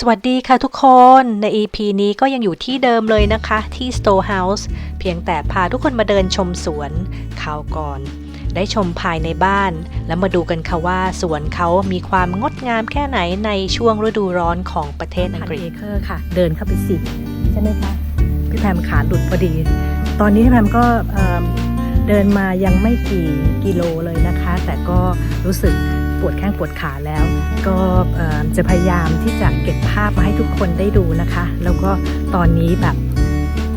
สวัสดีค่ะทุกคนใน EP นี้ก็ยังอยู่ที่เดิมเลยนะคะที่ Store House เพียงแต่พาทุกคนมาเดินชมสวนข่าวก่อน ได้ชมภายในบ้าน แล้วมาดูกันค่ะว่าสวนเขามีความงดงามแค่ไหนในช่วงฤดูร้อนของประเทศอังกฤษเอเคอร์ค่ะ เดินเข้าไปสิใช่ไหมคะพี่แพมขาหลุดพอดี ตอนนี้พี่แพมก็เดินมายังไม่กี่กิโลเลยนะคะ แต่ก็รู้สึก ปวดแข้งปวดขาแล้ว ก็จะพยายามที่จะเก็บภาพมาให้ทุกคนได้ดูนะคะ แล้วก็ตอนนี้แบบ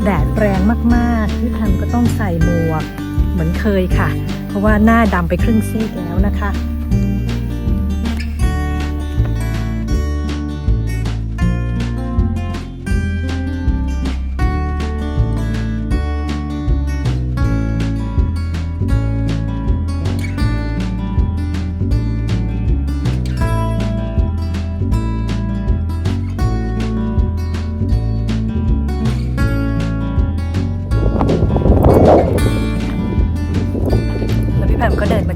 แดดแรงมากๆพี่ทันก็ต้องใส่หมวกเหมือนเคยค่ะ เพราะว่าหน้าดำไปครึ่งซีกแล้วนะคะ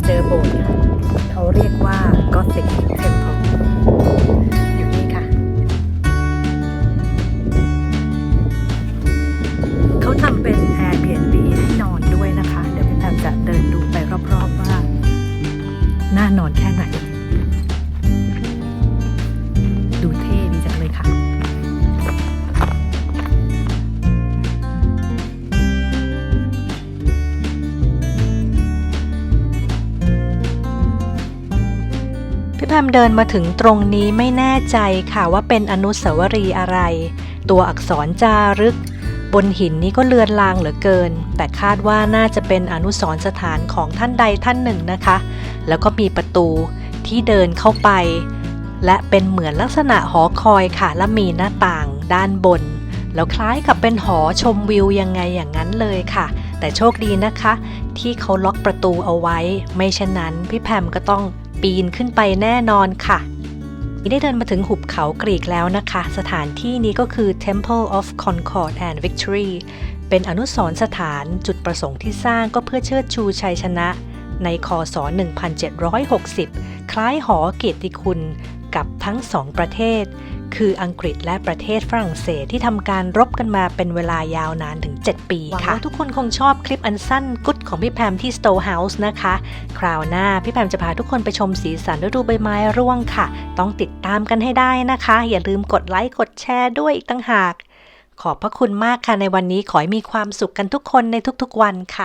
เจอโบสถ์ค่ะเขาเรียกว่า Gothic Temple อยู่นี่ค่ะ เขาทำเป็น Airbnb ให้นอนด้วยนะคะ เดี๋ยวพี่แพมจะเดินดูไปรอบๆว่า น่านอนแค่ไหน พี่แพมเดินมาถึงตรงนี้ไม่แน่ใจค่ะว่าเป็นอนุสาวรีย์อะไร ตัวอักษรจารึก บนหินนี้ก็เลือนลางเหลือเกิน แต่คาดว่าน่าจะเป็นอนุสรณ์สถานของท่านใดท่านหนึ่งนะคะ แล้วก็มีประตูที่เดินเข้าไป และเป็นเหมือนลักษณะหอคอยค่ะและมีหน้าต่างด้านบน แล้วคล้ายกับเป็นหอชมวิวยังไงอย่างนั้นเลยค่ะ แต่โชคดีนะคะ ที่เขาล็อกประตูเอาไว้ ไม่เช่นนั้นพี่แพมก็ต้อง ปีนขึ้นไปแน่นอนค่ะได้เดินมาถึงหุบเขากรีกแล้วนะคะ สถานที่นี้ก็คือ Temple of Concord and Victory เป็นอนุสรณ์สถานจุดประสงค์ที่สร้างก็เพื่อเชิดชูชัยชนะ ในคศ 1760 คล้ายหอเกียรติคุณ กับทั้งสองประเทศ คืออังกฤษและประเทศฝรั่งเศสที่ทำการรบกันมาเป็นเวลายาวนานถึง 7 ปีค่ะหวังว่าทุกคนคงชอบคลิปอันสั้นกุดของพี่แพมที่ Stow House นะคะ คราวหน้าพี่แพมจะพาทุกคนไปชมสีสันฤดูใบไม้ร่วงค่ะ ต้องติดตามกันให้ได้นะคะ อย่าลืมกดไลค์กดแชร์ด้วยอีกตั้งหาก ขอบพระคุณมากค่ะในวันนี้ขอให้มีความสุขกันทุกคนในทุกๆวันค่ะ